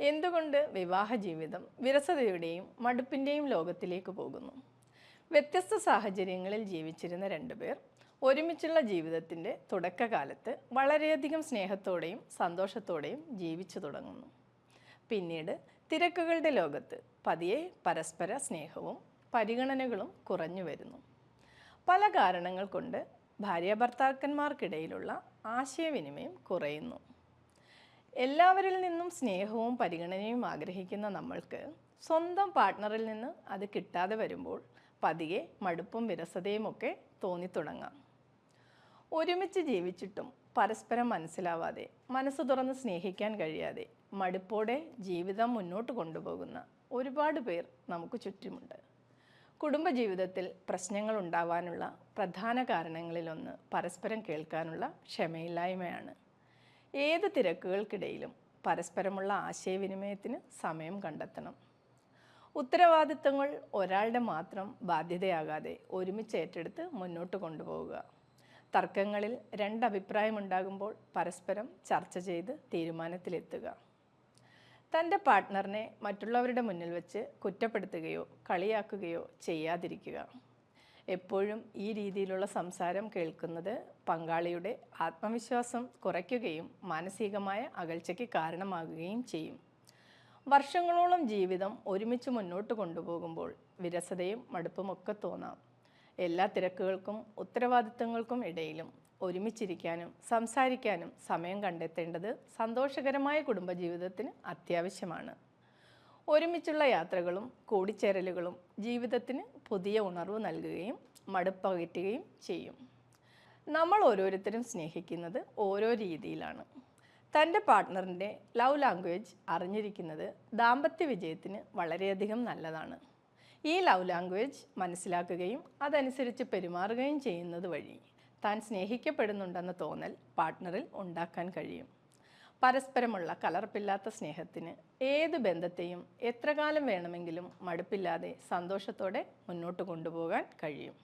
എന്തുകൊണ്ട് വിവാഹ ജീവിതം വിരസതയുടെയും മടുപ്പിന്റെയും ലോകത്തിലേക്ക് പോകുന്നു? വ്യത്യസ്ത സാഹചര്യങ്ങളിൽ ജീവിച്ചിരുന്ന രണ്ടുപേർ ഒരുമിച്ചുള്ള ജീവിതത്തിന്റെ തുടക്കകാലത്ത് വളരെയധികം സ്നേഹത്തോടെയും സന്തോഷത്തോടെയും ജീവിച്ചു തുടങ്ങുന്നു. പിന്നീട് തിരക്കുകളുടെ ലോകത്ത് പതിയെ പരസ്പര സ്നേഹവും പരിഗണനകളും കുറഞ്ഞു വരുന്നു. പല കാരണങ്ങൾ കൊണ്ട് ഭാര്യാഭർത്താക്കന്മാർക്കിടയിലുള്ള ആശയവിനിമയം കുറയുന്നു. എല്ലാവരിൽ നിന്നും സ്നേഹവും പരിഗണനയും ആഗ്രഹിക്കുന്ന നമ്മൾക്ക് സ്വന്തം പാർട്ട്ണറിൽ നിന്ന് അത് കിട്ടാതെ വരുമ്പോൾ പതിയെ മടുപ്പും വിരസതയും ഒക്കെ തോന്നിത്തുടങ്ങാം. ഒരുമിച്ച് ജീവിച്ചിട്ടും പരസ്പരം മനസ്സിലാവാതെ മനസ്സ് തുറന്ന് സ്നേഹിക്കാൻ കഴിയാതെ മടുപ്പോടെ ജീവിതം മുന്നോട്ട് കൊണ്ടുപോകുന്ന ഒരുപാട് പേർ നമുക്ക് ചുറ്റുമുണ്ട്. കുടുംബജീവിതത്തിൽ പ്രശ്നങ്ങൾ ഉണ്ടാവാനുള്ള പ്രധാന കാരണങ്ങളിലൊന്ന് പരസ്പരം കേൾക്കാനുള്ള ക്ഷമയില്ലായ്മയാണ്. ഏത് തിരക്കുകൾക്കിടയിലും പരസ്പരമുള്ള ആശയവിനിമയത്തിന് സമയം കണ്ടെത്തണം. ഉത്തരവാദിത്തങ്ങൾ ഒരാളുടെ മാത്രം ബാധ്യതയാകാതെ ഒരുമിച്ച് ഏറ്റെടുത്ത് മുന്നോട്ട് കൊണ്ടുപോവുക. തർക്കങ്ങളിൽ രണ്ടഭിപ്രായമുണ്ടാകുമ്പോൾ പരസ്പരം ചർച്ച ചെയ്ത് തീരുമാനത്തിലെത്തുക. തന്റെ പാർട്ട്ണറിനെ മറ്റുള്ളവരുടെ മുന്നിൽ വെച്ച് കുറ്റപ്പെടുത്തുകയോ കളിയാക്കുകയോ ചെയ്യാതിരിക്കുക. എപ്പോഴും ഈ രീതിയിലുള്ള സംസാരം കേൾക്കുന്നത് പങ്കാളിയുടെ ആത്മവിശ്വാസം കുറയ്ക്കുകയും മാനസികമായ അകൽച്ചയ്ക്ക് കാരണമാകുകയും ചെയ്യും. വർഷങ്ങളോളം ജീവിതം ഒരുമിച്ച് മുന്നോട്ട് കൊണ്ടുപോകുമ്പോൾ വിരസതയും മടുപ്പുമൊക്കെ തോന്നാം. എല്ലാ തിരക്കുകൾക്കും ഉത്തരവാദിത്തങ്ങൾക്കും ഇടയിലും ഒരുമിച്ചിരിക്കാനും സംസാരിക്കാനും സമയം കണ്ടെത്തേണ്ടത് സന്തോഷകരമായ കുടുംബജീവിതത്തിന് അത്യാവശ്യമാണ്. ഒരുമിച്ചുള്ള യാത്രകളും കൂടിച്ചേരലുകളും ജീവിതത്തിന് പുതിയ ഉണർവ് നൽകുകയും മടുപ്പകറ്റുകയും ചെയ്യും. നമ്മൾ ഓരോരുത്തരും സ്നേഹിക്കുന്നത് ഓരോ രീതിയിലാണ്. തന്റെ പാർട്ട്ണറിന്റെ ലവ് ലാംഗ്വേജ് അറിഞ്ഞിരിക്കുന്നത് ദാമ്പത്യ വിജയത്തിന് വളരെയധികം നല്ലതാണ്. ഈ ലവ് ലാംഗ്വേജ് മനസ്സിലാക്കുകയും അതനുസരിച്ച് പെരുമാറുകയും ചെയ്യുന്നത് വഴി താൻ സ്നേഹിക്കപ്പെടുന്നുണ്ടെന്ന തോന്നൽ പാർട്ട്ണറിൽ ഉണ്ടാക്കാൻ കഴിയും. പരസ്പരമുള്ള കലർപ്പില്ലാത്ത സ്നേഹത്തിന് ഏത് ബന്ധത്തെയും എത്ര കാലം വേണമെങ്കിലും മടുപ്പില്ലാതെ സന്തോഷത്തോടെ മുന്നോട്ട് കൊണ്ടുപോകാൻ കഴിയും.